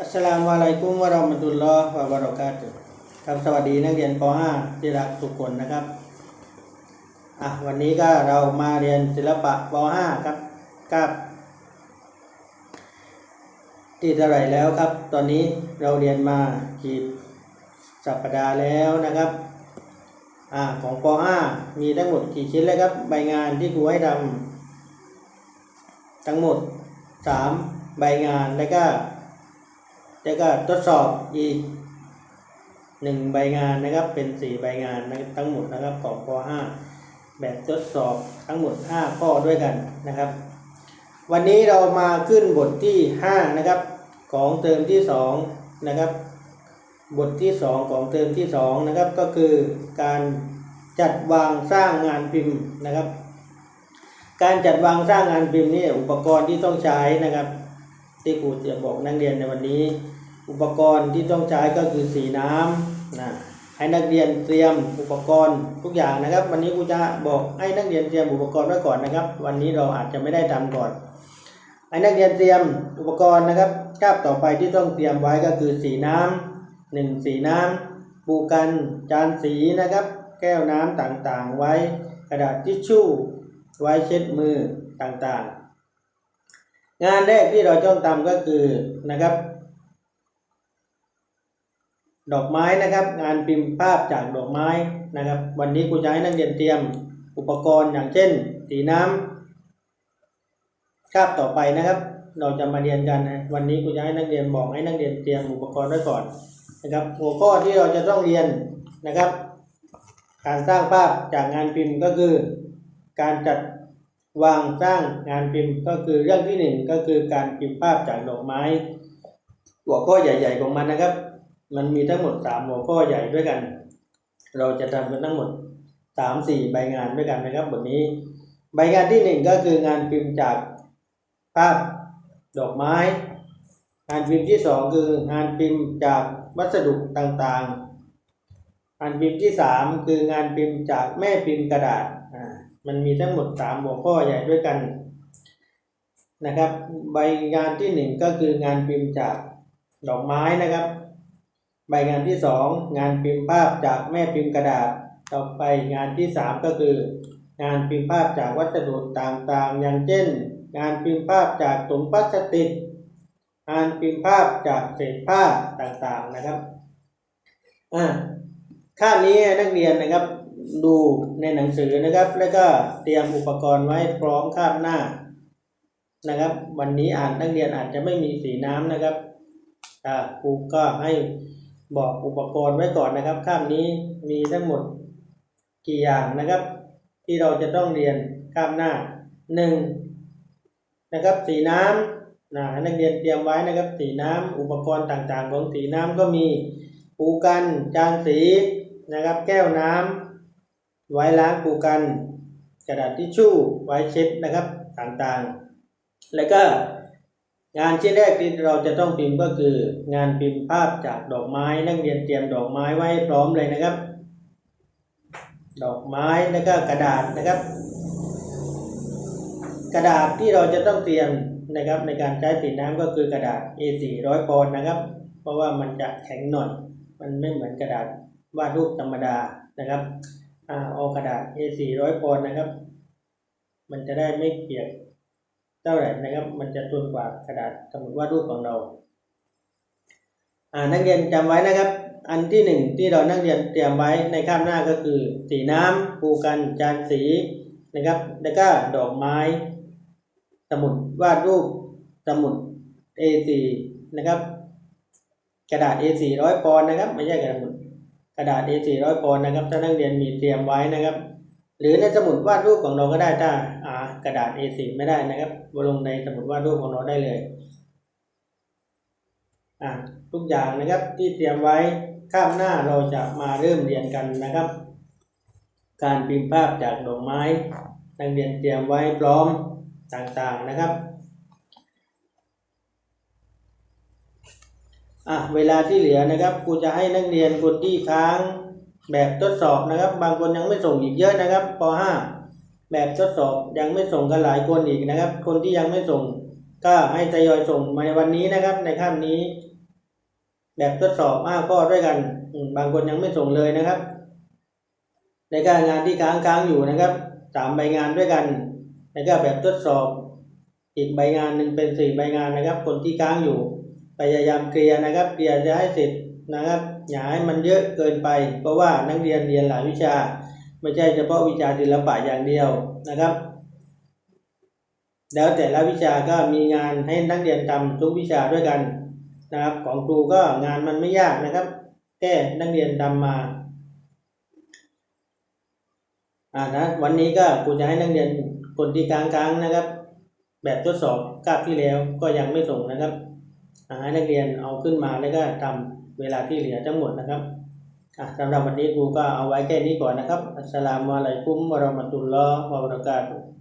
อัสสลามุอะลัยกุมวะเราะมะตุลลอฮ์วะบะเราะกาตุครับสวัสดีนักเรียนป .5 ที่รักทุกคนนะครับอะวันนี้ก็เรามาเรียนศิลปะป .5 ครับกับที่เท่าไหร่แล้วครับ ตอนนี้เราเรียนมากี่สัปดาห์แล้วนะครับอ่าของป .5 มีทั้งหมดกี่ชิ้นเลยครับ ใบงานที่ครูให้ทำทั้งหมด 3 ใบงานแล้วก็ แล้วก็ทดสอบอีกหนึ่งใบงานนะครับเป็นสี่ใบงานนะทั้งหมดนะครับของป .5 แบบทดสอบทั้งหมด 5 ข้อด้วยกันนะครับ วันนี้เรามาขึ้นบทที่ 5 นะครับ ของเทอมที่2นะครับบทที่ 2 ของเทอมที่2นะครับก็คือการจัดวางสร้างงานพิมพ์นะครับ การจัดวางสร้างงานพิมพ์นี่อุปกรณ์ที่ต้องใช้นะครับ ที่ครูจะบอกนักเรียนในวันนี้ อุปกรณ์ที่ต้องใช้ก็คือสีน้ำนะให้นักเรียนเตรียมอุปกรณ์ทุกอย่างนะครับ วันนี้ครูจะบอกให้นักเรียนเตรียมอุปกรณ์ไว้ก่อนนะครับ วันนี้เราอาจจะไม่ได้ทำก่อนให้นักเรียนเตรียมอุปกรณ์นะครับคาบต่อไปที่ต้องเตรียมไว้ก็คือสีน้ำหนึ่งสีน้ำปูกันจานสีนะครับ แก้วน้ำต่างๆ ไว้กระดาษทิชชู่ ไว้เช็ดมือต่างๆ งานแรกที่เราต้องทำก็คือนะครับ ดอกไม้นะครับ งานพิมพ์ภาพจากดอกไม้นะครับ วันนี้ครูจะให้นักเรียนเตรียมอุปกรณ์อย่างเช่นสีน้ำคาบต่อไปนะครับ เราจะมาเรียนกันนะวันนี้ครูจะให้นักเรียนบอกให้นักเรียนเตรียมอุปกรณ์ไว้ก่อนนะครับ หัวข้อที่เราจะต้องเรียนนะครับ การสร้างภาพจากงานพิมพ์ก็คือ การจัดวางสร้างงานพิมพ์ก็คือเรื่องที่หนึ่งก็คือการพิมพ์ภาพจากดอกไม้ หัวข้อใหญ่ ๆ ของมันนะครับ มันมีทั้งหมดสามหัวข้อใหญ่ด้วยกัน เราจะทำกันทั้งหมดสามสี่ใบงานด้วยกันนะครับบทนี้ ใบงานที่หนึ่งก็คืองานพิมพ์จากภาพดอกไม้ งานพิมพ์ที่สองคืองานพิมพ์จากวัสดุต่างๆ งานพิมพ์ที่สามคืองานพิมพ์จากแม่พิมพ์กระดาษอ่ามันมีทั้งหมดสามหัวข้อใหญ่ด้วยกันนะครับ ใบงานที่หนึ่งก็คืองานพิมพ์จากดอกไม้นะครับ ใบงานที่สองงานพิมพ์ภาพจากแม่พิมพ์กระดาษ ต่อไปงานที่สามก็คือ งานพิมพ์ภาพจากวัสดุต่างๆ อย่างเช่น งานพิมพ์ภาพจากถุงพลาสติก งานพิมพ์ภาพจากเศษผ้าต่างๆนะครับอ่าข้านี้นักเรียนนะครับดูในหนังสือนะครับ แล้วก็เตรียมอุปกรณ์ไว้พร้อมคาบหน้านะครับ วันนี้อ่านนักเรียนอาจจะไม่มีสีน้ำนะครับครูก็ให้ บอกอุปกรณ์ไว้ก่อนนะครับคาบนี้มีทั้งหมดกี่อย่างนะครับ ที่เราจะต้องเรียนข้ามหน้าหนึ่งนะครับสีน้ำนะนักเรียนเตรียมไว้นะครับสีน้ำอุปกรณ์ต่างๆ ของสีน้ำก็มีปูกันจานสีนะครับ แก้วน้ำไว้ล้างปูกัน กระดาษทิชชู่ไว้เช็ดนะครับต่างๆ แล้วก็ งานชิ้นแรกที่เราจะต้องพิมพ์ก็คือ งานพิมพ์ภาพจากดอกไม้นักเรียนเตรียมดอกไม้ไว้พร้อมเลยนะครับ ดอกไม้แล้วก็กระดาษนะครับ กระดาษที่เราจะต้องเตรียมนะครับในการใช้สีน้ำก็คือกระดาษ A4 ร้อยปอนด์นะครับ เพราะว่ามันจะแข็งหน่อย มันไม่เหมือนกระดาษวาดรูปธรรมดานะครับเอากระดาษ A4 ร้อยปอนด์นะครับ มันจะได้ไม่เปียก ท่าไหร่นะครับ มันจะทนกว่ากระดาษสมุดวาดรูปของเราอ่านักเรียนจำไว้นะครับ อันที่หนึ่งที่เรานักเรียนเตรียมไว้ในข้ามหน้าก็คือ สีน้ำปูกันจานสีนะครับ แล้วก็ดอกไม้ สมุดวาดรูปสมุด A4 นะครับ กระดาษ A4 ร้อยปอนนะครับ ไม่ใช่กระดาษกระดาษ A4 ร้อยปอนนะครับ ถ้านักเรียนมีเตรียมไว้นะครับ หรือในสมุดวาดรูปของเราก็ได้ถ้าอ่า กระดาษ A4 ไม่ได้นะครับลงในสมุดวาดรูปของเราได้เลยอ่าทุกอย่างนะครับที่เตรียมไว้ข้ามหน้าเราจะมาเริ่มเรียนกันนะครับ การพิมพ์ภาพจากดอกไม้นักเรียนเตรียมไว้พร้อมต่างๆนะครับอะเวลาที่เหลือนะครับครูจะให้นักเรียนคนที่ค้างแบบทดสอบนะครับ บางคนยังไม่ส่งอีกเยอะนะครับป .5 แบบทดสอบยังไม่ส่งกันหลายคนอีกนะครับ คนที่ยังไม่ส่งก็ให้ทยอยส่งมาในวันนี้นะครับ ในค่ำนี้ แบบทดสอบห้าข้อด้วยกันบางคนยังไม่ส่งเลยนะครับ ในการงานที่ค้างค้างอยู่นะครับสามใบงานด้วยกันแล้วก็แบบทดสอบ อีกใบงานหนึ่งเป็นสี่ใบงานนะครับ คนที่ค้างอยู่พยายามเคลียร์นะครับเคลียร์จะให้เสร็จนะครับอย่าให้มันเยอะเกินไป เพราะว่านักเรียนเรียนหลายวิชา ไม่ใช่เฉพาะวิชาศิลปะอย่างเดียวนะครับ แล้วแต่ละวิชาก็มีงานให้นักเรียนทำทุกวิชาด้วยกันนะครับ ของครูก็งานมันไม่ยากนะครับแค่นักเรียนทำมาอ่านะวันนี้ก็ครูจะให้นักเรียนคนที่ค้างๆนะครับ แบบทดสอบคาบที่แล้วก็ยังไม่ส่งนะครับให้นักเรียนเอาขึ้นมาแล้วก็ทำเวลาที่เหลือทั้งหมดนะครับ สำหรับวันนี้ครูก็เอาไว้แค่นี้ก่อนนะครับอัสสลามุอะลัยกุมวะเราะมะตุลลอฮ์วะบะเราะกาตุฮ์